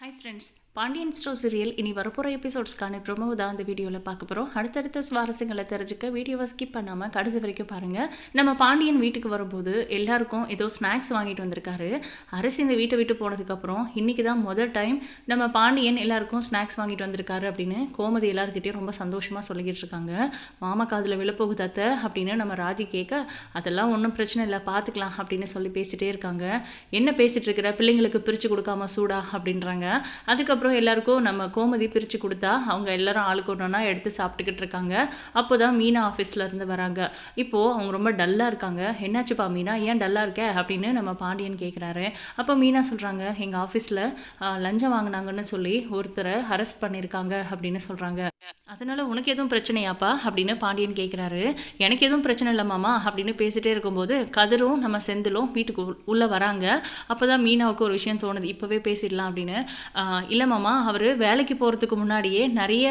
Hi friends, Pandian stores serial இனி வரப்போகிற எபிசோட்ஸ்க்கான promo தான் இந்த வீடியோவில் பார்க்க போகிறோம் அடுத்தடுத்த சுவாரஸ்யங்களை தெரிஞ்சுக்க வீடியோவை ஸ்கிப் பண்ணாமல் கடைசி வரைக்கும் பாருங்கள் நம்ம பாண்டியன் வீட்டுக்கு வரும்போது எல்லாருக்கும் ஏதோ ஸ்நாக்ஸ் வாங்கிட்டு வந்திருக்காரு. அரசு இந்த வீட்டை விட்டு போனதுக்கப்புறம் இன்றைக்கி தான் முதல் டைம் நம்ம பாண்டியன் எல்லாருக்கும் ஸ்நாக்ஸ் வாங்கிட்டு வந்திருக்காரு அப்படின்னு கோமதி எல்லாருக்கிட்டையும் ரொம்ப சந்தோஷமாக சொல்லிக்கிட்டு இருக்காங்க. மாமா காதில் விழப்போகுது அத்தை அப்படின்னு நம்ம ராஜி கேட்க அதெல்லாம் ஒன்றும் பிரச்சனை இல்லை பார்த்துக்கலாம் அப்படின்னு சொல்லி பேசிகிட்டே இருக்காங்க. என்ன பேசிகிட்டு இருக்கிற? பிள்ளைங்களுக்கு பிரித்து கொடுக்காம சூடா? அப்படின்றாங்க. அதுக்கப்புறம் எல்லாருக்கும் நம்ம கோமதி பிரித்து கொடுத்தா அவங்க எல்லாரும் ஆளுக்கு ஒன்றுனா எடுத்து சாப்பிட்டுக்கிட்டு இருக்காங்க. அப்போ தான் மீனா ஆஃபீஸில் இருந்து வராங்க. இப்போது அவங்க ரொம்ப டல்லாக இருக்காங்க. என்னாச்சுப்பா மீனா? ஏன் டல்லாக இருக்க? அப்படின்னு நம்ம பாண்டியன் கேட்குறாரு அப்போ மீனா சொல்கிறாங்க எங்கள் ஆஃபீஸில் லஞ்சம் வாங்கினாங்கன்னு சொல்லி ஒருத்தரை அரெஸ்ட் பண்ணியிருக்காங்க அப்படின்னு சொல்கிறாங்க அதனால உனக்கு எதுவும் பிரச்சனையாப்பா? அப்படின்னு பாண்டியன் கேட்குறாரு எனக்கு எதுவும் பிரச்சனை இல்லை மாமா அப்படின்னு பேசிட்டே இருக்கும்போது கதிரும் நம்ம செந்திலும் வீட்டுக்கு உள்ளே வராங்க. அப்போ தான் மீனாவுக்கு ஒரு விஷயம் தோணுது. இப்போவே பேசிடலாம் அப்படின்னு. ஆஹ் இல்லை மாமா அவர் வேலைக்கு போகிறதுக்கு முன்னாடியே நிறைய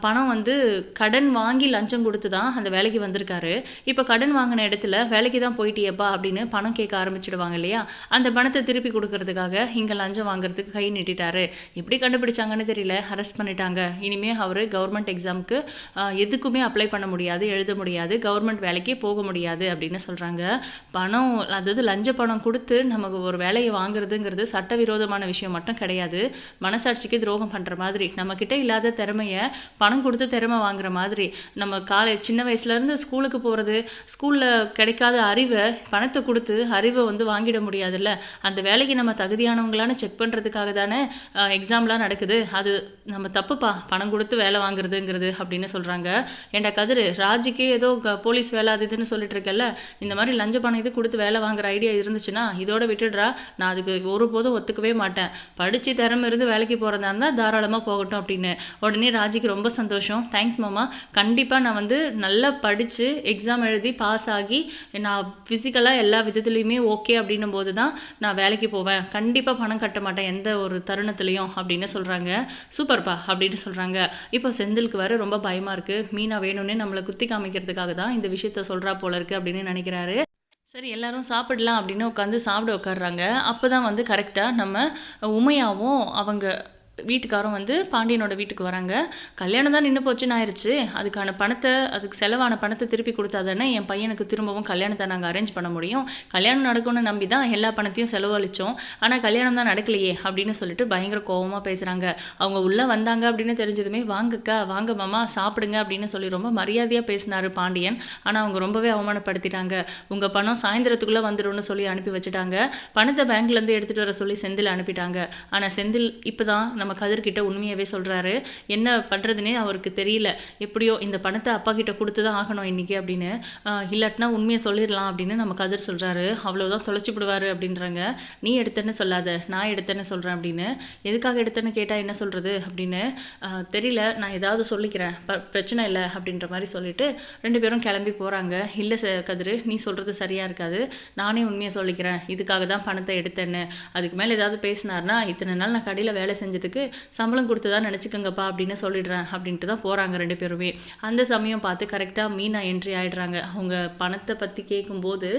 பணம் வந்து கடன் வாங்கி லஞ்சம் கொடுத்து தான் அந்த வேலைக்கு வந்திருக்காரு. இப்போ கடன் வாங்கின இடத்துல வேலைக்கு தான் போயிட்டியப்பா அப்படின்னு பணம் கேட்க ஆரம்பிச்சிடுவாங்க இல்லையா? அந்த பணத்தை திருப்பி கொடுக்கறதுக்காக இங்கே லஞ்சம் வாங்குறதுக்கு கை நீட்டிட்டாரு. எப்படி கண்டுபிடிச்சாங்கன்னு தெரியல. அரெஸ்ட் பண்ணிட்டாங்க. இனிமே அவர் கவர்மெண்ட் எக்ஸாமுக்கு எதுக்குமே அப்ளை பண்ண முடியாது எழுத முடியாது கவர்மெண்ட் வேலைக்கே போக முடியாது அப்படின்னு சொல்கிறாங்க பணம் அதாவது லஞ்ச பணம் கொடுத்து நமக்கு ஒரு வேலையை வாங்குறதுங்கிறது சட்டவிரோதமான விஷயம் மட்டும் கிடையாது. மனசாட்சிக்கு துரோகம் பண்ணுற மாதிரி நம்மக்கிட்ட இல்லாத திறமையை பணம் கொடுத்து திறமை வாங்குற மாதிரி நம்ம காலை சின்ன வயசுலேருந்து ஸ்கூலுக்கு போகிறது ஸ்கூலில் கிடைக்காத அறிவை பணத்தை கொடுத்து அறிவை வந்து வாங்கிட முடியாதுல்ல. அந்த வேலைக்கு நம்ம தகுதியானவங்களான்னு செக் பண்ணுறதுக்காக தானே எக்ஸாம்லாம் நடக்குது. அது நம்ம தப்புப்பா. பணம் கொடுத்து வேலை வாங்குறதுங்கிறது அப்படின்னு சொல்கிறாங்க ஏண்டா கதிர் ராஜிக்கு ஏதோ க- போலீஸ் வேலை அது இதுன்னு சொல்லிட்டு இருக்கல இந்த மாதிரி லஞ்ச பணம் இது கொடுத்து வேலை வாங்குற ஐடியா இருந்துச்சுன்னா இதோட விட்டுடுறா. நான் அதுக்கு ஒருபோதும் ஒத்துக்கவே மாட்டேன். படித்து திறமை இருந்து வேலைக்கு போகிறதா இருந்தால் தாராளமாக போகட்டும் அப்படின்னு. உடனே ராஜிக்கு ரொம்ப சந்தோஷம். தேங்க்ஸ் மாமா. கண்டிப்பாக நான் வந்து நல்லா படித்து எக்ஸாம் எழுதி பாஸ் ஆகி நான் ஃபிசிக்கலாக எல்லா விதத்துலேயுமே ஓகே அப்படின்னும் போது தான் நான் வேலைக்கு போவேன். கண்டிப்பாக பணம் கட்ட மாட்டேன் எந்த ஒரு தருணத்துலையும் அப்படின்னு சொல்கிறாங்க சூப்பர்ப்பா அப்படின்னு சொல்கிறாங்க இப்போ செந்திலுக்கு வர ரொம்ப பயமாக இருக்குது மீனா வேணும்னே நம்மளை குத்தி காமிக்கிறதுக்காக தான் இந்த விஷயத்த சொல்கிறா போல இருக்குது அப்படின்னு நினைக்கிறாரு. சரி எல்லாரும் சாப்பிடலாம் அப்படின்னு உட்காந்து சாப்பிட உட்காடுறாங்க அப்போ தான் வந்து கரெக்டாக நம்ம உமையாவும் அவங்க வீட்டுக்காரும் வந்து பாண்டியனோட வீட்டுக்கு வராங்க. கல்யாணம் தான் நின்று போச்சுன்னு ஆயிடுச்சு அதுக்கான பணத்தை அதுக்கு செலவான பணத்தை திருப்பி கொடுத்தா தானே என் பையனுக்கு திரும்பவும் கல்யாணத்தை நாங்கள் அரேஞ்ச் பண்ண முடியும். கல்யாணம் நடக்கும்னு நம்பி தான் எல்லா பணத்தையும் செலவழித்தோம் ஆனால் கல்யாணம் தான் நடக்கலையே அப்படின்னு சொல்லிட்டு பயங்கர கோவமாக பேசுகிறாங்க அவங்க உள்ளே வந்தாங்க அப்படின்னு தெரிஞ்சதுமே வாங்கக்கா வாங்க மாமா சாப்பிடுங்க அப்படின்னு சொல்லி ரொம்ப மரியாதையாக பேசினார் பாண்டியன். ஆனால் அவங்க ரொம்பவே அவமானப்படுத்திட்டாங்க. உங்கள் பணம் சாயந்தரத்துக்குள்ளே வந்துடும்னு சொல்லி அனுப்பி வச்சுட்டாங்க. பணத்தை பேங்க்லேருந்து எடுத்துகிட்டு வர சொல்லி செந்தில் அனுப்பிட்டாங்க. ஆனால் செந்தில் இப்போ தான் நம்ம கதிர்கிட்ட உண்மையாகவே சொல்கிறாரு என்ன பண்ணுறதுனே அவருக்கு தெரியல. எப்படியோ இந்த பணத்தை அப்பா கிட்ட கொடுத்து தான் ஆகணும் இன்றைக்கி அப்படின்னு. இல்லாட்டினா உண்மையை சொல்லிடலாம் அப்படின்னு நம்ம கதிர் சொல்கிறாரு அவ்வளோதான் தொலைச்சி விடுவாரு அப்படின்றாங்க. நீ எடுத்தேன்னு சொல்லாத. நான் எடுத்தேன்னு சொல்கிறேன் அப்படின்னு. எதுக்காக எடுத்தேன்னு கேட்டால் என்ன சொல்கிறது அப்படின்னு. தெரியல. நான் ஏதாவது சொல்லிக்கிறேன். ப பிரச்சனை இல்லை அப்படின்ற மாதிரி சொல்லிட்டு ரெண்டு பேரும் கிளம்பி போகிறாங்க இல்லை ச கதிர் நீ சொல்கிறது சரியாக இருக்காது. நானே உண்மையை சொல்லிக்கிறேன். இதுக்காக தான் பணத்தை எடுத்தேன்னு. அதுக்கு மேலே ஏதாவது பேசினார்னா இத்தனை நாள் நான் கடையில் வேலை செஞ்சதுக்கு சம்பளம் கொடுத்ததா நினச்சிக்கங்கப்பா அப்படின்னு சொல்லிடுறேன் அப்படின்ட்டு தான் போகிறாங்க ரெண்டு பேருமே. அந்த சமயம் பார்த்து கரெக்டாக மீனா என்ட்ரி ஆகிடுறாங்க அவங்க பணத்தை பற்றி கேட்கும்போது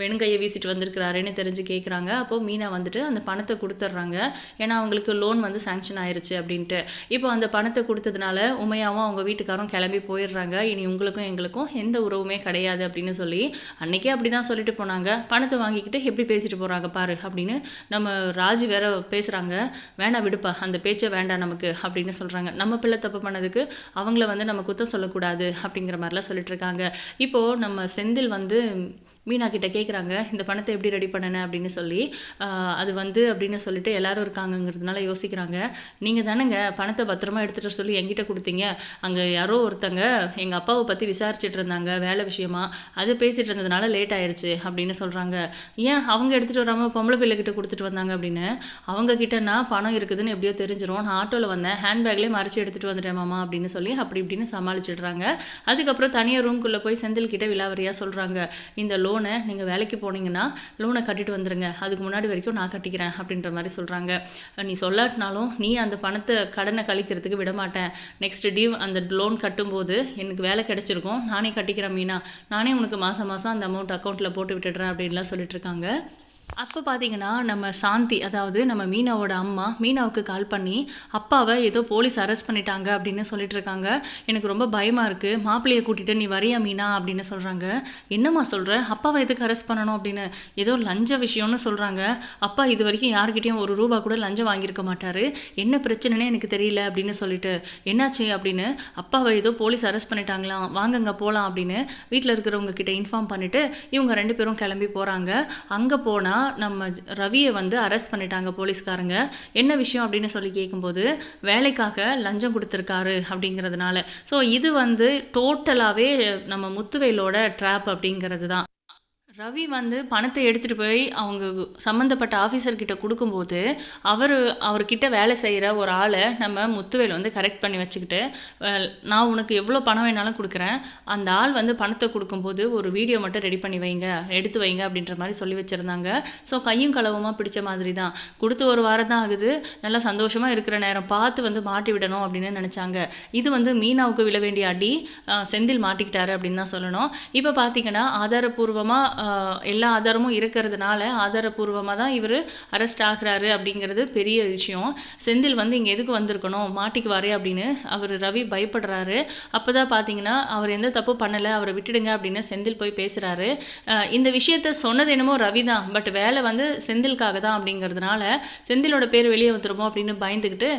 வெணுங்கையை வீசிட்டு வந்திருக்கிறாருன்னு தெரிஞ்சு கேட்குறாங்க அப்போது மீனா வந்துட்டு அந்த பணத்தை கொடுத்துட்றாங்க. ஏன்னா அவங்களுக்கு லோன் வந்து சேங்ஷன் ஆயிடுச்சு அப்படின்ட்டு. இப்போ அந்த பணத்தை கொடுத்ததுனால உமையாவும் அவங்க வீட்டுக்காரும் கிளம்பி போயிடுறாங்க. இனி உங்களுக்கும் எங்களுக்கும் எந்த உறவுமே கிடையாது அப்படின்னு சொல்லி அன்றைக்கே அப்படி தான் சொல்லிட்டு போனாங்க. பணத்தை வாங்கிக்கிட்டு எப்படி பேசிட்டு போகிறாங்க பாரு அப்படின்னு நம்ம ராஜி வேற பேசுகிறாங்க வேணாம் விடுப்பா அந்த பேச்சை வேண்டாம் நமக்கு அப்படின்னு சொல்கிறாங்க நம்ம பிள்ளை தப்பு பண்ணதுக்கு அவங்கள வந்து நம்ம குத்தம் சொல்லக்கூடாது அப்படிங்கிற மாதிரிலாம் சொல்லிட்டு இருக்காங்க. இப்போது நம்ம செந்தில் வந்து மீனா கிட்ட கேட்குறாங்க இந்த பணத்தை எப்படி ரெடி பண்ணன? அப்படின்னு சொல்லி அது வந்து அப்படின்னு சொல்லிட்டு எல்லாரும் இருக்காங்கங்கிறதுனால யோசிக்கிறாங்க. நீங்கள் தானேங்க பணத்தை பத்திரமா எடுத்துகிட்டு சொல்லி எங்கிட்ட கொடுத்தீங்க. அங்கே யாரோ ஒருத்தங்க எங்கள் அப்பாவை பற்றி விசாரிச்சுட்டு இருந்தாங்க வேலை விஷயமா. அது பேசிகிட்டு இருந்ததுனால லேட் ஆயிடுச்சு அப்படின்னு சொல்கிறாங்க ஏன் அவங்க எடுத்துகிட்டு வராமல் பொம்பளை பிள்ளைகிட்ட கொடுத்துட்டு வந்தாங்க? அப்படின்னு. அவங்க கிட்டனா பணம் இருக்குதுன்னு எப்படியோ தெரிஞ்சிடும் நான் ஆட்டோவில் வந்தேன். ஹேண்ட்பேக்லேயே மறைச்சி எடுத்துகிட்டு வந்துட்டேன் மாமா அப்படின்னு சொல்லி அப்படி இப்படின்னு சமாளிச்சிடுறாங்க. அதுக்கப்புறம் தனியாக ரூம்குள்ளே போய் செந்தில் கிட்ட விலாவரியாக சொல்கிறாங்க இந்த லோனை நீங்கள் வேலைக்கு போனீங்கன்னா லோனை கட்டிட்டு வந்துடுங்க அதுக்கு முன்னாடி வரைக்கும் நான் கட்டிக்கிறேன் அப்படின்ற மாதிரி சொல்கிறாங்க நீ சொல்லாட்டினாலும் நீ அந்த பணத்தை கடனை கழிக்கிறதுக்கு விட மாட்டேன் நெக்ஸ்ட் டியூ அந்த லோன் கட்டும்போது எனக்கு வேலை கிடச்சிருக்கும். நானே கட்டிக்கிறேன் மீனா. நானே உனக்கு மாதம் மாதம் அந்த அமௌண்ட் அக்கௌண்ட்டில் போட்டு விட்டுடுறேன் அப்படின்லாம் சொல்லிட்டு இருக்காங்க. அப்போ பார்த்தீங்கன்னா நம்ம சாந்தி அதாவது நம்ம மீனாவோட அம்மா மீனாவுக்கு கால் பண்ணி அப்பாவை ஏதோ போலீஸ் அரெஸ்ட் பண்ணிட்டாங்க அப்படின்னு சொல்லிட்டு இருக்காங்க. எனக்கு ரொம்ப பயமாக இருக்குது மாப்பிள்ளையை கூட்டிகிட்டு நீ வரியா மீனா? அப்படின்னு சொல்கிறாங்க என்னம்மா சொல்கிற அப்பாவை எதுக்கு அரெஸ்ட் பண்ணணும்? அப்படின்னு ஏதோ லஞ்ச விஷயம்னு சொல்கிறாங்க அப்பா இது வரைக்கும் யார்கிட்டையும் ஒரு ரூபா கூட லஞ்சம் வாங்கியிருக்க மாட்டார். என்ன பிரச்சனைனே எனக்கு தெரியல அப்படின்னு சொல்லிட்டு என்னாச்சு? அப்படின்னு அப்பாவை ஏதோ போலீஸ் அரெஸ்ட் பண்ணிட்டாங்களாம். வாங்கங்க போகலாம் அப்படின்னு வீட்டில் இருக்கிறவங்க கிட்ட இன்ஃபார்ம் பண்ணிவிட்டு இவங்க ரெண்டு பேரும் கிளம்பி போகிறாங்க அங்கே போனால் நம்ம ரவியை வந்து அரெஸ்ட் பண்ணிட்டாங்க போலீஸ்காரங்க. என்ன விஷயம் அப்படின்னு சொல்லி கேட்கும்போது வேலைக்காக லஞ்சம் கொடுத்துருக்காரு அப்படிங்கிறதுனால. ஸோ இது வந்து டோட்டலாகவே நம்ம முத்துவேலோட ட்ராப் அப்படிங்கிறது தான் ரவி வந்து பணத்தை எடுத்துகிட்டு போய் அவங்க சம்மந்தப்பட்ட ஆஃபீஸர்கிட்ட கொடுக்கும்போது அவர் அவர்கிட்ட வேலை செய்கிற ஒரு ஆளை நம்ம முத்துவேல் வந்து கரெக்ட் பண்ணி வச்சுக்கிட்டு நான் உனக்கு எவ்வளோ பணம் வேணாலும் கொடுக்குறேன். அந்த ஆள் வந்து பணத்தை கொடுக்கும்போது ஒரு வீடியோ மட்டும் ரெடி பண்ணி வைங்க. எடுத்து வைங்க அப்படின்ற மாதிரி சொல்லி வச்சுருந்தாங்க. ஸோ கையும் களவுமாக பிடிச்ச மாதிரி தான். கொடுத்து ஒரு வாரம் தான் ஆகுது. நல்லா சந்தோஷமாக இருக்கிற நேரம் பார்த்து வந்து மாட்டி விடணும் அப்படின்னு நினச்சாங்க. இது வந்து மீனாவுக்கு விழ வேண்டிய அடி செந்தில் மாட்டிக்கிட்டாரு அப்படின்னு தான் சொல்லணும். இப்போ பார்த்தீங்கன்னா ஆதாரப்பூர்வமாக எல்லா ஆதாரமும் இருக்கிறதுனால ஆதாரப்பூர்வமாக தான் இவர் அரெஸ்ட் ஆகிறாரு அப்படிங்கிறது பெரிய விஷயம். செந்தில் வந்து இங்கே எதுக்கு வந்திருக்கணும்? மாட்டிக்குவாரே அப்படின்னு அவர் ரவி பயப்படுறாரு. அப்போ தான் பார்த்தீங்கன்னா அவர் எந்த தப்பு பண்ணலை அவரை விட்டுடுங்க அப்படின்னு செந்தில் போய் பேசுகிறாரு இந்த விஷயத்த சொன்னது என்னமோ ரவி தான். பட் வேலை வந்து செந்திலுக்காக தான் அப்படிங்கிறதுனால செந்திலோட பேர் வெளியே வந்துருமோ அப்படின்னு பயந்துக்கிட்டு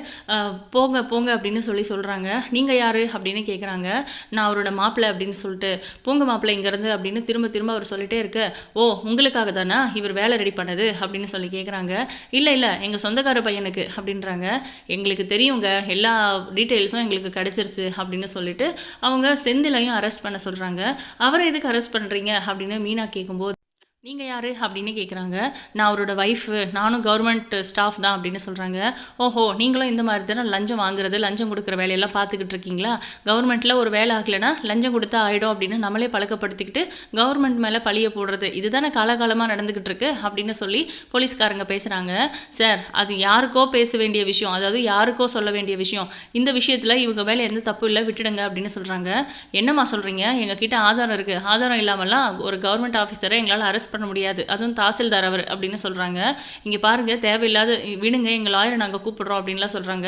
போங்க போங்க அப்படின்னு சொல்லி சொல்கிறாங்க நீங்கள் யார்? அப்படின்னு கேட்குறாங்க நான் அவரோட மாப்பிள்ளை அப்படின்னு சொல்லிட்டு போங்க மாப்பிள்ளை இங்கேருந்து அப்படின்னு திரும்ப திரும்ப அவர் சொல்லிட்டே இருக்க ஓ உங்களுக்காக தானா? இவர் வேலை ரெடி பண்ணது அப்படின்னு சொல்லி கேட்குறாங்க இல்லை இல்லை எங்கள் சொந்தக்கார பையனுக்கு அப்படின்றாங்க. எங்களுக்கு தெரியுங்க எல்லா டீட்டெயில்ஸும் எங்களுக்கு கிடச்சிருச்சு அப்படின்னு சொல்லிட்டு அவங்க செந்திலையும் அரெஸ்ட் பண்ண சொல்கிறாங்க அவரை எதுக்கு அரெஸ்ட் பண்ணுறீங்க அப்படின்னு மீனா கேட்கும்போது நீங்கள் யார் அப்படின்னு கேட்குறாங்க நான் அவரோட ஒய்ஃபு நானும் கவர்மெண்ட் ஸ்டாஃப் தான் அப்படின்னு சொல்கிறாங்க ஓஹோ நீங்களும் இந்த மாதிரி தானே லஞ்சம் வாங்குறது லஞ்சம் கொடுக்குற வேலையெல்லாம் பார்த்துக்கிட்டு இருக்கீங்களா? கவர்மெண்ட்டில் ஒரு வேலை ஆகலைன்னா லஞ்சம் கொடுத்தா ஆகிடும் அப்படின்னு நம்மளே பழக்கப்படுத்திக்கிட்டு கவர்மெண்ட் மேலே பழிய போடுறது. இதுதானே காலகாலமாக நடந்துக்கிட்டு இருக்கு அப்படின்னு சொல்லி போலீஸ்காரங்க பேசுகிறாங்க சார் அது யாருக்கோ பேச வேண்டிய விஷயம். அதாவது யாருக்கோ சொல்ல வேண்டிய விஷயம். இந்த விஷயத்தில் இவங்க மேலே எந்த தப்பு இல்லை விட்டுடுங்க அப்படின்னு சொல்கிறாங்க என்னம்மா சொல்கிறீங்க எங்ககிட்ட ஆதாரம் இருக்குது ஆதாரம் இல்லாமலாம் ஒரு கவர்மெண்ட் ஆஃபீஸரை எங்களால் அரெஸ்ட் பண்ண முடியாது. அதுவும் தாசில்தார் அவர் அப்படின்னு சொல்கிறாங்க இங்கே பாருங்கள் தேவையில்லாத விடுங்க எங்கள் லாயரை நாங்கள் கூப்பிடுறோம் அப்படின்லாம் சொல்கிறாங்க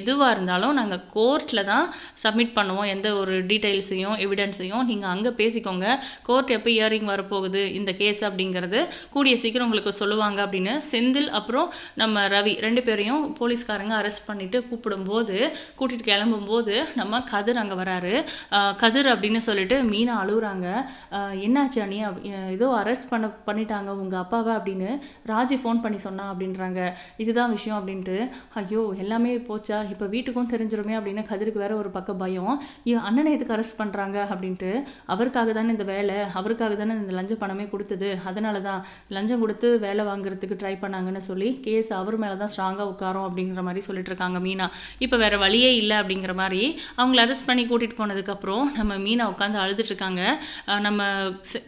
எதுவாக இருந்தாலும் நாங்கள் கோர்ட்டில் தான் சப்மிட் பண்ணுவோம். எந்த ஒரு டீட்டெயில்ஸையும் எவிடன்ஸையும் நீங்கள் அங்கே பேசிக்கோங்க. கோர்ட் எப்போ இயரிங் வரப்போகுது இந்த கேஸ் அப்படிங்கிறது கூடிய சீக்கிரம் உங்களுக்கு சொல்லுவாங்க அப்படின்னு செந்தில் அப்புறம் நம்ம ரவி ரெண்டு பேரையும் போலீஸ்காரங்க அரெஸ்ட் பண்ணிவிட்டு கூப்பிடும்போது கூட்டிகிட்டு கிளம்பும்போது நம்ம கதிர் அங்கே வராரு. கதிர் அப்படின்னு சொல்லிட்டு மீனா அழுகுறாங்க என்னாச்சு அணி ஏதோ அரெஸ்ட் பண்ண பண்ணிட்டாங்க உங்கள் அப்பாவை அப்படின்னு ராஜி ஃபோன் பண்ணி சொன்னா அப்படின்றாங்க. இதுதான் விஷயம் அப்படின்ட்டு. ஐயோ எல்லாமே போச்சா? இப்போ வீட்டுக்கும் தெரிஞ்சிருமே அப்படின்னு கதிருக்கு வேற ஒரு பக்கம் பயம். இவன் அண்ணனை எதுக்கு அரெஸ்ட் பண்ணுறாங்க அப்படின்ட்டு. அவருக்காக தானே இந்த வேலை? அவருக்காக தானே இந்த லஞ்ச பணமே கொடுத்தது. அதனால தான் லஞ்சம் கொடுத்து வேலை வாங்குறதுக்கு ட்ரை பண்ணாங்கன்னு சொல்லி கேஸ் அவர் மேலே தான் ஸ்ட்ராங்காக உட்காரும் அப்படிங்கிற மாதிரி சொல்லிட்டு இருக்காங்க மீனா. இப்போ வேற வழியே இல்லை அப்படிங்கிற மாதிரி அவங்கள அரெஸ்ட் பண்ணி கூட்டிகிட்டு போனதுக்கப்புறம் நம்ம மீனா உட்காந்து அழுதுட்டு இருக்காங்க. நம்ம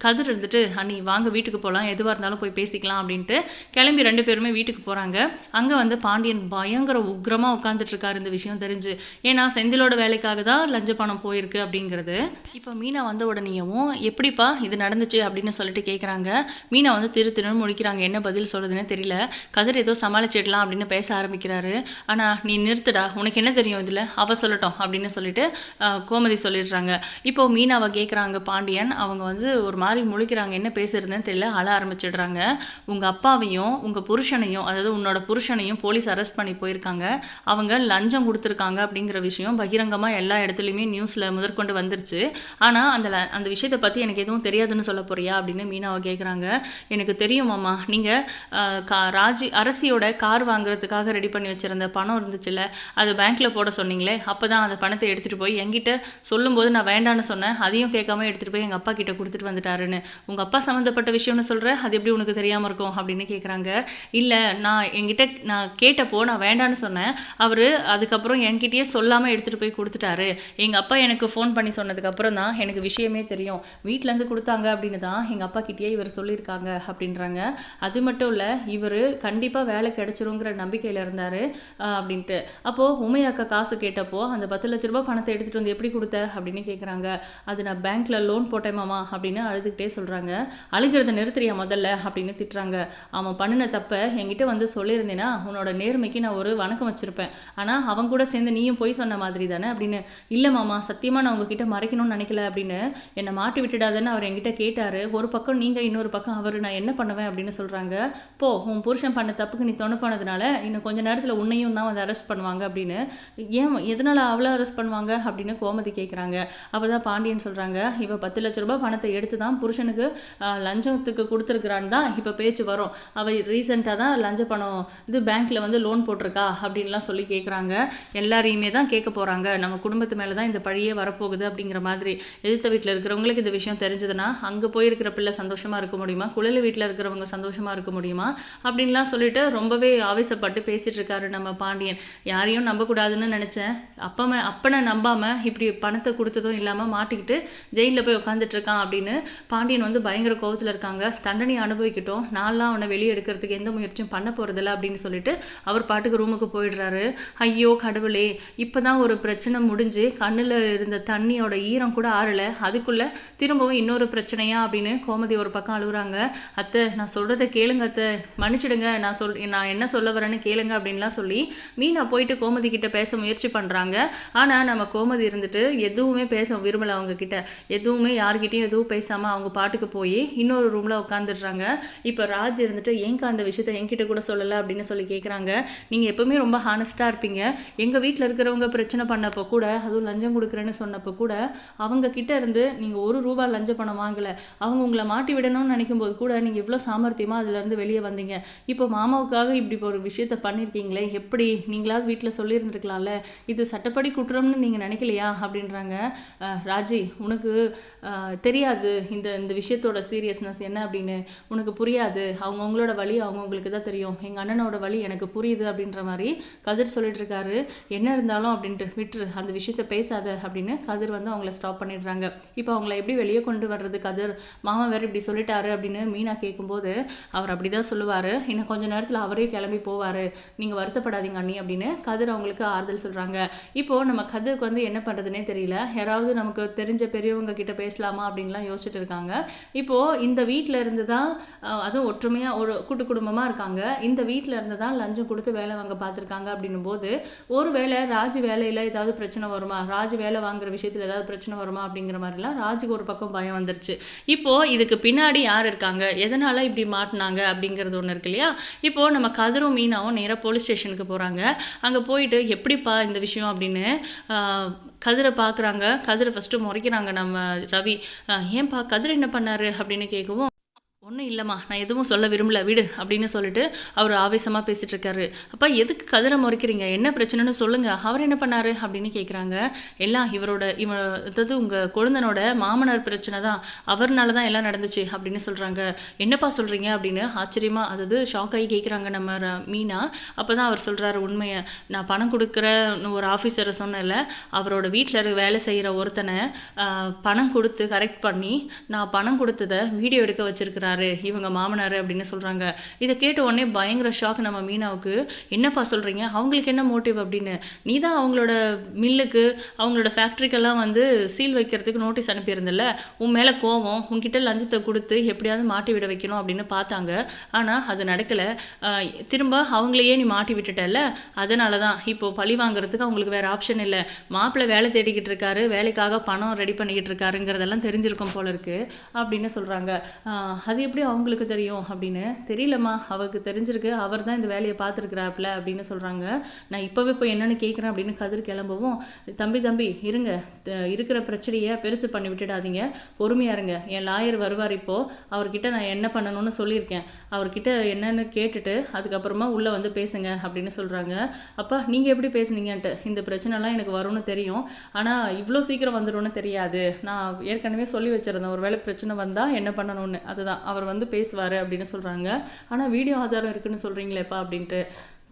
கதிர் இருந்துட்டு அண்ணி வாங்க வீட்டு வீட்டுக்கு போகலாம் எதுவாக இருந்தாலும் போய் பேசிக்கலாம் அப்படின்ட்டு கிளம்பி ரெண்டு பேருமே வீட்டுக்கு போகிறாங்க அங்கே வந்து பாண்டியன் பயங்கர உக்ரமாக உட்காந்துட்ருக்காரு இந்த விஷயம் தெரிஞ்சு. ஏன்னா செந்திலோட வேலைக்காக தான் லஞ்ச பணம் போயிருக்கு அப்படிங்கிறது. இப்போ மீனா வந்த உடனேயும் எப்படிப்பா இது நடந்துச்சு? அப்படின்னு சொல்லிட்டு கேட்குறாங்க மீனா வந்து திரு திருன்னு முடிக்கிறாங்க என்ன பதில் சொல்கிறதுன்னு தெரியல. கதிர் ஏதோ சமாளிச்சிடலாம் அப்படின்னு பேச ஆரம்பிக்கிறாரு. ஆனால் நீ நிறுத்துடா. உனக்கு என்ன தெரியும் இதில்? அவ சொல்லட்டும் அப்படின்னு சொல்லிட்டு கோமதி சொல்லிடுறாங்க. இப்போ மீனாவை கேட்குறாங்க பாண்டியன். அவங்க வந்து ஒரு மாதிரி முழிக்கிறாங்க. என்ன பேசுறதுன்னு தெரியல அழ ஆரம்பிச்சிடுறாங்க. உங்கள் அப்பாவையும் உங்கள் புருஷனையும் அதாவது உன்னோட புருஷனையும் போலீஸ் அரெஸ்ட் பண்ணி போயிருக்காங்க. அவங்க லஞ்சம் கொடுத்துருக்காங்க அப்படிங்கிற விஷயம் பகிரங்கமாக எல்லா இடத்துலையுமே நியூஸில் முதற்கொண்டு வந்துருச்சு. ஆனால் அந்த அந்த விஷயத்தை பற்றி எனக்கு எதுவும் தெரியாதுன்னு சொல்ல போறியா அப்படின்னு மீனாவை கேட்குறாங்க எனக்கு தெரியும் மாமா நீங்கள் கா ராஜி அரசியோட கார் வாங்குறதுக்காக ரெடி பண்ணி வச்சிருந்த பணம் இருந்துச்சுல்ல அது பேங்க்கில் போட சொன்னீங்களே அப்போ தான் அந்த பணத்தை எடுத்துகிட்டு போய் என்கிட்ட சொல்லும்போது நான் வேண்டான்னு சொன்னேன் அதையும் கேட்காம எடுத்துகிட்டு போய் எங்கள் அப்பா கிட்ட கொடுத்துட்டு வந்துட்டாருன்னு. உங்கள் அப்பா சம்மந்தப்பட்ட விஷயம்னு சொல்கிற அது எப்படி உனக்கு தெரியாமல் இருக்கும் அப்படின்னு கேட்குறாங்க இல்லை நான் என்கிட்ட நான் கேட்டப்போ நான் வேண்டான்னு சொன்னேன். அவர் அதுக்கப்புறம் என்கிட்டயே சொல்லாமல் எடுத்துகிட்டு போய் கொடுத்துட்டாரு. எங்கள் அப்பா எனக்கு ஃபோன் பண்ணி சொன்னதுக்கப்புறம் தான் எனக்கு விஷயமே தெரியும். வீட்டிலேருந்து கொடுத்தாங்க அப்படின்னு தான் எங்கள் அப்பா கிட்டேயே இவர் சொல்லியிருக்காங்க அப்படின்றாங்க. அது மட்டும் இல்லை இவர் கண்டிப்பாக வேலை கிடச்சிருங்கிற நம்பிக்கையில் இருந்தார் அப்படின்ட்டு. அப்போது உமையாக்கா காசு கேட்டப்போ அந்த பத்து லட்ச ரூபாய் பணத்தை எடுத்துகிட்டு வந்து எப்படி கொடுத்த அப்படின்னு கேட்குறாங்க அது நான் பேங்க்கில் லோன் போட்டேன் மாமா அப்படின்னு அழுதுகிட்டே சொல்கிறாங்க அழுகிறது குடிக்கிறத நிறுத்துறியா முதல்ல? அப்படின்னு திட்டுறாங்க. அவன் பண்ணின தப்பை என்கிட்ட வந்து சொல்லியிருந்தேன்னா உன்னோட நேர்மைக்கு நான் ஒரு வணக்கம் வச்சுருப்பேன். ஆனால் அவன் கூட சேர்ந்து நீயும் போய் சொன்ன மாதிரி தானே? அப்படின்னு இல்லை மாமா சத்தியமாக நான் உங்ககிட்ட மறைக்கணும்னு நினைக்கல. அப்படின்னு என்னை மாட்டி விட்டுடாதுன்னு அவர் என்கிட்ட கேட்டார். ஒரு பக்கம் நீங்கள் இன்னொரு பக்கம் அவர். நான் என்ன பண்ணுவேன்? அப்படின்னு சொல்கிறாங்க போ உன் புருஷன் பண்ண தப்புக்கு நீ தொணை பண்ணதுனால இன்னும் கொஞ்ச நேரத்தில் உன்னையும் தான் வந்து அரெஸ்ட் பண்ணுவாங்க. அப்படின்னு ஏன் எதனால் அவளை அரெஸ்ட் பண்ணுவாங்க? அப்படின்னு கோமதி கேட்குறாங்க அப்போ தான் பாண்டியன் சொல்கிறாங்க இவ பத்து லட்ச ரூபாய் பணத்தை எடுத்து தான் புருஷனுக்கு லஞ்சம் லஞ்சத்துக்கு கொடுத்துருக்குறான்னு தான் இப்போ பேச்சு வரும். அவள் ரீசெண்டாக தான் லஞ்ச பணம் இது பேங்க்கில் வந்து லோன் போட்டிருக்கா அப்படின்லாம் சொல்லி கேட்குறாங்க எல்லாரையுமே தான் கேட்க போகிறாங்க நம்ம குடும்பத்து மேலே தான் இந்த பழியே வரப்போகுது அப்படிங்கிற மாதிரி எதிர்த்த வீட்டில் இருக்கிறவங்களுக்கு இந்த விஷயம் தெரிஞ்சதுன்னா அங்கே போயிருக்கிற பிள்ளை சந்தோஷமாக இருக்க முடியுமா? குழல் வீட்டில் இருக்கிறவங்க சந்தோஷமாக இருக்க முடியுமா? அப்படின்லாம் சொல்லிட்டு ரொம்பவே ஆவேசப்பட்டு பேசிகிட்டு இருக்காரு நம்ம பாண்டியன். யாரையும் நம்பக்கூடாதுன்னு நினச்சேன். அப்பா அப்பனை நம்பாமல் இப்படி பணத்தை கொடுத்ததும் இல்லாமல் மாட்டிக்கிட்டு ஜெயிலில் போய் உட்காந்துட்டு இருக்கான் அப்படின்னு பாண்டியன் வந்து பயங்கர கோவத்தில் இருக்காங்க. தண்டனை அனுபவிக்கட்டும். நான்லாம் அவனை வெளியே எடுக்கிறதுக்கு எந்த முயற்சியும் பண்ண போகிறதில்ல அப்படின்னு சொல்லிட்டு அவர் பாட்டுக்கு ரூமுக்கு போயிடுறாரு. ஐயோ கடவுளே. இப்போ தான் ஒரு பிரச்சனை முடிஞ்சு கண்ணில் இருந்த தண்ணியோட ஈரம் கூட ஆறலை. அதுக்குள்ளே திரும்பவும் இன்னொரு பிரச்சனையா அப்படின்னு கோமதி ஒரு பக்கம் அழுகுறாங்க. அத்தை நான் சொல்கிறத கேளுங்க அத்தை. மன்னிச்சிடுங்க. நான் சொல் நான் என்ன சொல்ல வரேன்னு கேளுங்க அப்படின்லாம் சொல்லி மீனா போயிட்டு கோமதி கிட்ட பேச முயற்சி பண்ணுறாங்க ஆனால் நம்ம கோமதி இருந்துட்டு எதுவுமே பேச விரும்பலை அவங்க கிட்ட எதுவுமே யார்கிட்டையும் எதுவும் பேசாமல் அவங்க பாட்டுக்கு போய் இன்னொரு ரூமில் உட்காந்துடுறாங்க இப்போ ராஜ் இருந்துட்டு ஏங்கா அந்த விஷயத்த என்கிட்ட கூட சொல்லலை? அப்படின்னு சொல்லி கேட்குறாங்க நீங்கள் எப்பவுமே ரொம்ப ஹானஸ்ட்டாக இருப்பீங்க. எங்கள் வீட்டில் இருக்கிறவங்க பிரச்சனை பண்ணப்போ கூட அதுவும் லஞ்சம் கொடுக்குறேன்னு சொன்னப்போ கூட அவங்க கிட்ட இருந்து நீங்கள் ஒரு ரூபா லஞ்ச பணம் வாங்கலை. அவங்க உங்களை மாட்டி விடணும்னு நினைக்கும் போது கூட நீங்கள் இவ்வளோ சாமர்த்தியமாக அதுலேருந்து வெளியே வந்தீங்க. இப்போ மாமாவுக்காக இப்படி ஒரு விஷயத்த பண்ணியிருக்கீங்களே எப்படி? நீங்களாவது வீட்டில் சொல்லியிருந்துருக்கலாம்ல. இது சட்டப்படி குற்றம்னு நீங்கள் நினைக்கலையா? அப்படின்றாங்க. ராஜி உனக்கு தெரியாது இந்த இந்த விஷயத்தோட சீரியஸ்னஸ் என்ன அப்படின்னு உனக்கு புரியாது. அவங்கவுங்களோட வழி அவங்கவுங்களுக்கு தான் தெரியும். எங்கள் அண்ணனோட வழி எனக்கு புரியுது அப்படின்ற மாதிரி கதிர் சொல்லிட்டு இருக்காரு. என்ன இருந்தாலும் அப்படின்ட்டு விட்டுரு. அந்த விஷயத்த பேசாத அப்படின்னு கதிர் வந்து அவங்கள ஸ்டாப் பண்ணிடுறாங்க. இப்போ அவங்கள எப்படி வெளியே கொண்டு வர்றது கதிர்? மாமா வேறு இப்படி சொல்லிட்டாரு அப்படின்னு மீனா கேட்கும்போது அவர் அப்படி தான் சொல்லுவார். இன்னும் கொஞ்ச நேரத்தில் அவரே கிளம்பி போவார். நீங்கள் வருத்தப்படாதீங்க அண்ணி அப்படின்னு கதிர் அவங்களுக்கு ஆறுதல் சொல்கிறாங்க இப்போது நம்ம கதிருக்கு வந்து என்ன பண்ணுறதுனே தெரியல. யாராவது நமக்கு தெரிஞ்ச பெரியவங்க கிட்ட பேசலாமா அப்படின்லாம் யோசிச்சுட்டு இருக்காங்க. இப்போது இந்த வீட்டில் இருந்து தான் அதுவும் ஒற்றுமையாக ஒரு கூட்டு குடும்பமாக இருக்காங்க. இந்த வீட்டில் இருந்து தான் லஞ்சம் கொடுத்து வேலை வாங்க பார்த்துருக்காங்க அப்படின்னும் போது ஒருவேளை ராஜ் வேலையில் ஏதாவது பிரச்சனை வருமா? ராஜ் வேலை வாங்குற விஷயத்தில் ஏதாவது பிரச்சனை வருமா? அப்படிங்கிற மாதிரிலாம் ராஜுக்கு ஒரு பக்கம் பயம் வந்துருச்சு. இப்போது இதுக்கு பின்னாடி யார் இருக்காங்க? எதனால் இப்படி மாட்டினாங்க? அப்படிங்கிறது ஒன்று இருக்கு இல்லையா? இப்போது நம்ம கதிரும் மீனாவும் நேராக போலீஸ் ஸ்டேஷனுக்கு போகிறாங்க அங்கே போயிட்டு எப்படிப்பா இந்த விஷயம் அப்படின்னு கதிரை பார்க்குறாங்க. கதிரை ஃபஸ்ட்டு முறைக்கிறாங்க நம்ம ரவி. ஏன்பா கதிர் என்ன பண்ணார் அப்படின்னு கேட்கவும் ஒன்றும் இல்லைம்மா நான் எதுவும் சொல்ல விரும்பல விடு அப்படின்னு சொல்லிட்டு அவர் ஆவேசமாக பேசிகிட்டு இருக்காரு அப்பா எதுக்கு கதிரை முறைக்கிறீங்க? என்ன பிரச்சனைன்னு சொல்லுங்கள் அவர் என்ன பண்ணார் அப்படின்னு கேட்குறாங்க எல்லாம் இவரோட இவ அதாவது உங்கள் கொழுந்தனோட மாமனார் பிரச்சனை தான். அவர்னால தான் எல்லாம் நடந்துச்சு அப்படின்னு சொல்கிறாங்க என்னப்பா சொல்கிறீங்க அப்படின்னு ஆச்சரியமாக அதாவது ஷாக் ஆகி கேட்குறாங்க நம்ம ர- மீனா. அப்போ தான் அவர் சொல்கிறாரு உண்மையை. நான் பணம் கொடுக்குற ஒரு ஆஃபீஸரை சொன்னேன்ல அவரோட வீட்டில் வேலை செய்கிற ஒருத்தனை பணம் கொடுத்து கரெக்ட் பண்ணி நான் பணம் கொடுத்ததை வீடியோ எடுக்க வச்சுருக்கிறாரு. இவங்க மாமனார் அப்படின்னு சொல்கிறாங்க இதை கேட்ட உடனே பயங்கர ஷாக் நம்ம மீனாவுக்கு என்னப்பா சொல்கிறீங்க அவங்களுக்கு என்ன மோட்டிவ் அப்படின்னு? நீ தான் அவங்களோட மில்லுக்கு அவங்களோட ஃபேக்ட்ரிக்கெல்லாம் வந்து சீல் வைக்கிறதுக்கு நோட்டீஸ் அனுப்பியிருந்தில்ல. உன் மேலே கோவம் உங்ககிட்ட லஞ்சத்தை கொடுத்து எப்படியாவது மாட்டி விட வைக்கணும் அப்படின்னு பார்த்தாங்க. ஆனால் அது நடக்கலை. திரும்ப அவங்களையே நீ மாட்டி விட்டுட்டல அதனால தான் இப்போது பழி வாங்குறதுக்கு அவங்களுக்கு வேற ஆப்ஷன் இல்லை. மாப்பிள்ளை வேலை தேடிக்கிட்டு இருக்காரு. வேலைக்காக பணம் ரெடி பண்ணிக்கிட்டு இருக்காருங்கிறதெல்லாம் தெரிஞ்சிருக்கும் போல இருக்குது அப்படின்னு சொல்கிறாங்க அது எப்படி எப்படி அவங்களுக்கு தெரியும் அப்படின்னு? தெரியலம்மா. அவருக்கு தெரிஞ்சிருக்கு. அவர் தான் இந்த வேலையை பார்த்துருக்குறாப்புல அப்படின்னு சொல்கிறாங்க நான் இப்போவே போய் என்னென்னு கேட்குறேன் அப்படின்னு கதிர் கிளம்பவும் தம்பி தம்பி இருங்க. த- இருக்கிற பிரச்சனையை பெருசு பண்ணி விட்டுடாதீங்க. பொறுமையாக இருங்க. என் லாயர் வருவார் இப்போது அவர்கிட்ட நான் என்ன பண்ணணும்னு சொல்லியிருக்கேன். அவர்கிட்ட என்னென்னு கேட்டுட்டு அதுக்கப்புறமா உள்ளே வந்து பேசுங்க அப்படின்னு சொல்கிறாங்க அப்பா நீங்கள் எப்படி பேசுனீங்கன்ட்டு? இந்த பிரச்சனைலாம் எனக்கு வரும்னு தெரியும். ஆனால் இவ்வளோ சீக்கிரம் வந்துடும்னு தெரியாது. நான் ஏற்கனவே சொல்லி வச்சுருந்தேன். ஒரு வேளை பிரச்சனை வந்தால் என்ன பண்ணணும்னு. அதுதான். அவர் வந்து பேசுவார் அப்படின்னு சொல்கிறாங்க ஆனால் வீடியோ ஆதாரம் இருக்குன்னு சொல்கிறீங்களேப்பா அப்படின்ட்டு.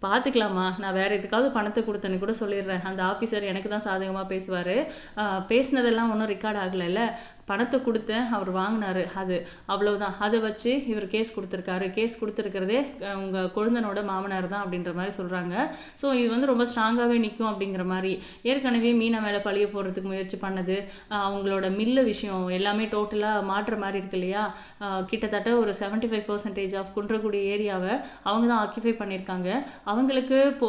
பார்த்துக்கலாமா நான் வேற எதுக்காவது பணத்தை கொடுத்தேன்னு கூட சொல்லிடுறேன். அந்த ஆஃபீஸர் எனக்கு தான் சாதகமாக பேசுவார். பேசினதெல்லாம் ஒன்றும் ரெக்கார்ட் ஆகலைல்ல. பணத்தை கொடுத்தேன் அவர் வாங்கினாரு. அது அவ்வளோதான் அதை வச்சு இவர் கேஸ் கொடுத்துருக்காரு. கேஸ் கொடுத்துருக்கிறதே உங்கள் கொழுந்தனோட மாமனார் தான் அப்படின்ற மாதிரி சொல்கிறாங்க ஸோ இது வந்து ரொம்ப ஸ்ட்ராங்காகவே நிற்கும் அப்படிங்கிற மாதிரி. ஏற்கனவே மீனா மேலே பழிய போடுறதுக்கு முயற்சி பண்ணது. அவங்களோட மில்லு விஷயம் எல்லாமே டோட்டலாக மாற்றுற மாதிரி இருக்கு இல்லையா? கிட்டத்தட்ட ஒரு seventy five percentage of Kunrakudi ஏரியாவை அவங்க தான் ஆக்கிஃபை பண்ணியிருக்காங்க. அவங்களுக்கு போ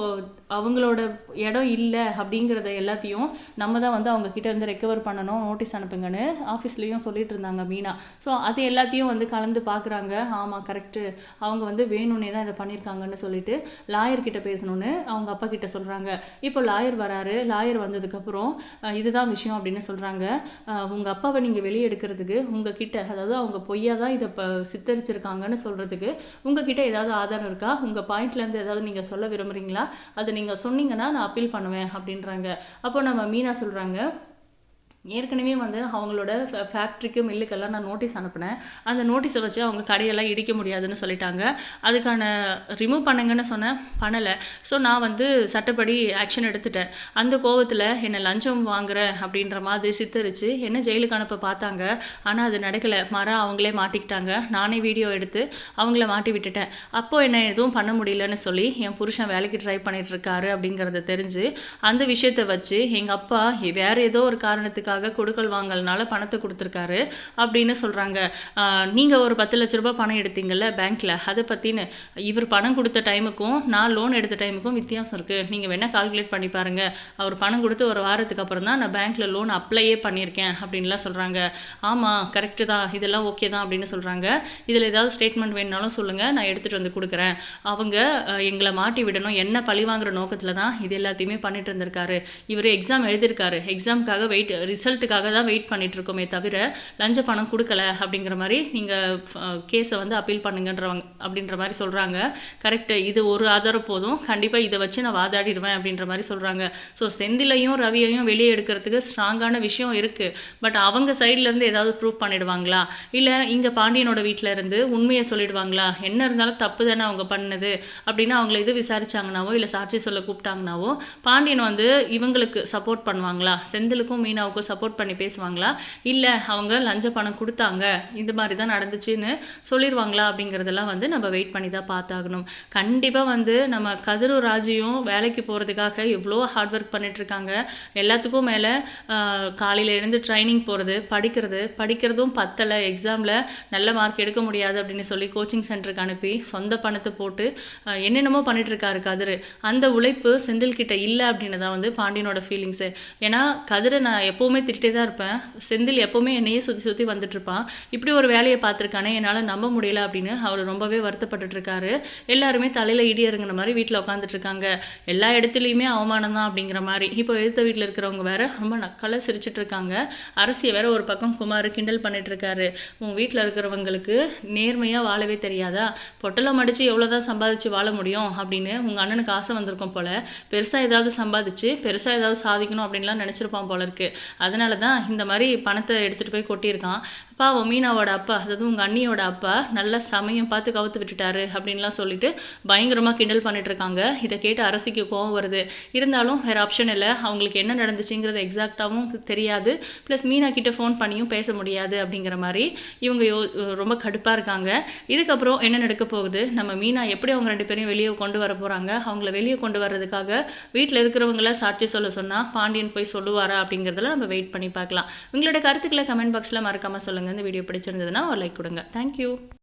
அவங்களோட இடம் இல்லை அப்படிங்கிறத எல்லாத்தையும் நம்ம தான் வந்து அவங்க கிட்ட இருந்து ரெக்கவர் பண்ணணும் நோட்டீஸ் அனுப்புங்கன்னு ஆஃபீஸ்லேயும் சொல்லிட்டு இருந்தாங்க மீனா. ஸோ அது எல்லாத்தையும் வந்து கலந்து பார்க்குறாங்க ஆமாம் கரெக்டு அவங்க வந்து வேணும்னே தான் இதை பண்ணியிருக்காங்கன்னு சொல்லிட்டு லாயர் கிட்ட பேசணும்னு அவங்க அப்பா கிட்ட சொல்கிறாங்க இப்போ லாயர் வராரு. லாயர் வந்ததுக்கப்புறம் இதுதான் விஷயம் அப்படின்னு சொல்கிறாங்க உங்கள் அப்பாவை நீங்கள் வெளியே எடுக்கிறதுக்கு உங்கள் கிட்ட அதாவது அவங்க பொய்யா தான் இதை இப்போ சித்தரிச்சிருக்காங்கன்னு சொல்கிறதுக்கு உங்கள் கிட்ட ஏதாவது ஆதாரம் இருக்கா? உங்கள் பாயிண்ட்லேருந்து ஏதாவது நீங்கள் சொல்ல விரும்புகிறீங்களா அதை நீங்கள் சொன்னீங்கன்னா நான் அப்பீல் பண்ணுவேன் அப்படின்றாங்க. அப்போ நம்ம மீனா சொல்கிறாங்க ஏற்கனவே வந்து அவங்களோட ஃபேக்ட்ரிக்கு மில்லுக்கெல்லாம் நான் நோட்டீஸ் அனுப்புனேன். அந்த நோட்டீஸை வச்சு அவங்க கடையெல்லாம் இடிக்க முடியாதுன்னு சொல்லிட்டாங்க. அதுக்கான ரிமூவ் பண்ணுங்கன்னு சொன்னேன். பண்ணலை. ஸோ நான் வந்து சட்டப்படி ஆக்ஷன் எடுத்துட்டேன். அந்த கோவத்தில் என்னை லஞ்சம் வாங்குற அப்படின்ற மாதிரி சித்தரித்து என்ன ஜெயிலுக்கு அனுப்ப பார்த்தாங்க. ஆனால் அது நடக்கலை. மரம் அவங்களே மாட்டிக்கிட்டாங்க. நானே வீடியோ எடுத்து அவங்கள மாட்டி விட்டுட்டேன். அப்போ என்ன எதுவும் பண்ண முடியலன்னு சொல்லி என் புருஷன் வேலைக்கு ட்ரை பண்ணிகிட்ருக்காரு இருக்காரு அப்படிங்கிறத தெரிஞ்சு அந்த விஷயத்தை வச்சு எங்கள் அப்பா வேறு ஏதோ ஒரு காரணத்துக்காக கொடுக்கல் வாங்கல்னால பணத்தை கொடுத்துருக்காரு அப்படின்னு சொல்கிறாங்க நீங்கள் ஒரு பத்து லட்ச ரூபாய் பணம் எடுத்தீங்கல்ல பேங்க்கில் அதை பற்றினு இவர் பணம் கொடுத்த டைமுக்கும் நான் லோன் எடுத்த டைமுக்கும் வித்தியாசம் இருக்குது நீங்கள் வேணால் கால்குலேட் பண்ணி பாருங்கள் அவர் பணம் கொடுத்து ஒரு வாரத்துக்கு அப்புறம் தான் நான் பேங்க்கில் லோன் அப்ளையே பண்ணியிருக்கேன் அப்படின்லாம் சொல்கிறாங்க ஆமாம் கரெக்டு தான். இதெல்லாம் ஓகே தான் அப்படின்னு சொல்கிறாங்க இதில் ஏதாவது ஸ்டேட்மெண்ட் வேணுனாலும் சொல்லுங்கள் நான் எடுத்துகிட்டு வந்து கொடுக்குறேன். அவங்க எங்களை மாட்டி விடணும். என்ன பழி வாங்குற நோக்கத்தில் தான் இது எல்லாத்தையுமே பண்ணிட்டு இருந்திருக்காரு. இவர் எக்ஸாம் எழுதியிருக்காரு. எக்ஸாமுக்காக வெயிட் ரிசல்ட்டுக்காக தான் வெயிட் பண்ணிகிட்ருக்கோமே தவிர லஞ்ச பணம் கொடுக்கல அப்படிங்கிற மாதிரி நீங்கள் கேஸை வந்து அப்பீல் பண்ணுங்கன்றவங்க அப்படின்ற மாதிரி சொல்கிறாங்க கரெக்டு இது ஒரு ஆதாரம் போதும். கண்டிப்பாக இதை வச்சு நான் வாதாடிடுவேன் அப்படின்ற மாதிரி சொல்கிறாங்க ஸோ செந்திலையும் ரவியையும் வெளியே எடுக்கிறதுக்கு ஸ்ட்ராங்கான விஷயம் இருக்குது பட் அவங்க சைட்லேருந்து ஏதாவது ப்ரூவ் பண்ணிடுவாங்களா? இல்லை இங்கே பாண்டியனோட வீட்டில் இருந்து உண்மையை சொல்லிடுவாங்களா? என்ன இருந்தாலும் தப்பு தானே அவங்க பண்ணது அப்படின்னு அவங்கள இது விசாரிச்சாங்கனாவோ இல்லை சாட்சி சொல்ல கூப்பிட்டாங்கனாவோ பாண்டியன் வந்து இவங்களுக்கு சப்போர்ட் பண்ணுவாங்களா? செந்திலுக்கும் மீனாவுக்கும் சப்போர்ட் பண்ணி பேசுவாங்களா? இல்லை அவங்க லஞ்ச பணம் கொடுத்தாங்க இந்த மாதிரி தான் நடந்துச்சுன்னு சொல்லிடுவாங்களா அப்படிங்கிறதெல்லாம் வந்து நம்ம வெயிட் பண்ணி தான் பார்த்தாகணும். கண்டிப்பாக வந்து நம்ம கதிரு ராஜியும் வேலைக்கு போகிறதுக்காக எவ்வளோ ஹார்ட் ஒர்க் பண்ணிட்டு இருக்காங்க. எல்லாத்துக்கும் மேலே காலையில் எழுந்து ட்ரைனிங் போகிறது படிக்கிறது படிக்கிறதும் பத்தலை. எக்ஸாமில் நல்ல மார்க் எடுக்க முடியாது அப்படின்னு சொல்லி கோச்சிங் சென்டருக்கு அனுப்பி சொந்த பணத்தை போட்டு என்னென்னமோ பண்ணிகிட்ருக்காரு கதிர். அந்த உழைப்பு செந்தில் கிட்ட இல்லை அப்படின்னு தான் வந்து பாண்டியனோட ஃபீலிங்ஸு ஏன்னா கதிரை நான் எப்போவுமே திட்டே தான் இருப்பேன். செந்தில் எப்போவுமே என்னையே சுற்றி சுற்றி வந்துட்டுருப்பான் இப்படி ஒரு வேலையை பார்த்துருக்கானே என்னால் நம்ப முடியல அப்படின்னு அவர் ரொம்பவே வருத்தப்பட்டுட்ருக்காரு எல்லாருமே தலையில் இடி இறங்குற மாதிரி வீட்டில் உட்காந்துட்ருக்காங்க எல்லா இடத்துலையுமே அவமானம் தான் அப்படிங்கிற மாதிரி. இப்போ எழுத்த வீட்டில் இருக்கிறவங்க வேற ரொம்ப நக்கலாக சிரிச்சிட்ருக்காங்க அரசியை வேற ஒரு பக்கம் குமார் கிண்டல் பண்ணிகிட்ருக்காரு உன் வீட்டில் இருக்கிறவங்களுக்கு நேர்மையாக வாழவே தெரியாதா? பொட்டலம் அடித்து எவ்வளோதான் சம்பாதிச்சு வாழ முடியும் அப்படின்னு உங்கள் அண்ணனுக்கு ஆசை வந்திருக்கும் போல். பெருசாக ஏதாவது சம்பாதிச்சு பெருசாக ஏதாவது சாதிக்கணும் அப்படின்லாம் நினச்சிருப்பான் போல இருக்குது அதனால தான் இந்த மாதிரி பணத்தை எடுத்துகிட்டு போய் கொட்டியிருக்கான். பாவம் மீனாவோட அப்பா அதாவது உங்கள் அண்ணியோட அப்பா நல்ல சமயம் பார்த்து கவுத்து விட்டுட்டாரு அப்படின்லாம் சொல்லிட்டு பயங்கரமாக கிண்டல் பண்ணிட்டுருக்காங்க இதை கேட்டு அரசிக்கு கோவம் வருது. இருந்தாலும் வேறு ஆப்ஷன் இல்லை. அவங்களுக்கு என்ன நடந்துச்சுங்கிறது எக்ஸாக்டாகவும் தெரியாது. ப்ளஸ் மீனா கிட்டே ஃபோன் பண்ணியும் பேச முடியாது அப்படிங்கிற மாதிரி இவங்க யோ ரொம்ப கடுப்பாக இருக்காங்க. இதுக்கப்புறம் என்ன நடக்க போகுது? நம்ம மீனா எப்படி அவங்க ரெண்டு பேரையும் வெளியே கொண்டு வர போகிறாங்க அவங்கள வெளியே கொண்டு வர்றதுக்காக வீட்டில் இருக்கிறவங்கள சாட்சி சொல்ல சொன்னால் பாண்டியன் போய் சொல்லுவாரா அப்படிங்கிறதுல நம்ம வெயிட் பண்ணி பார்க்கலாம். உங்களோட கருத்துக்களை கமெண்ட் பாக்ஸில் மறக்காமல் சொல்லுங்கள் இந்த வீடியோ பிடிச்சிருந்ததுன்னா ஒரு லைக் கொடுங்க. தேங்க்யூ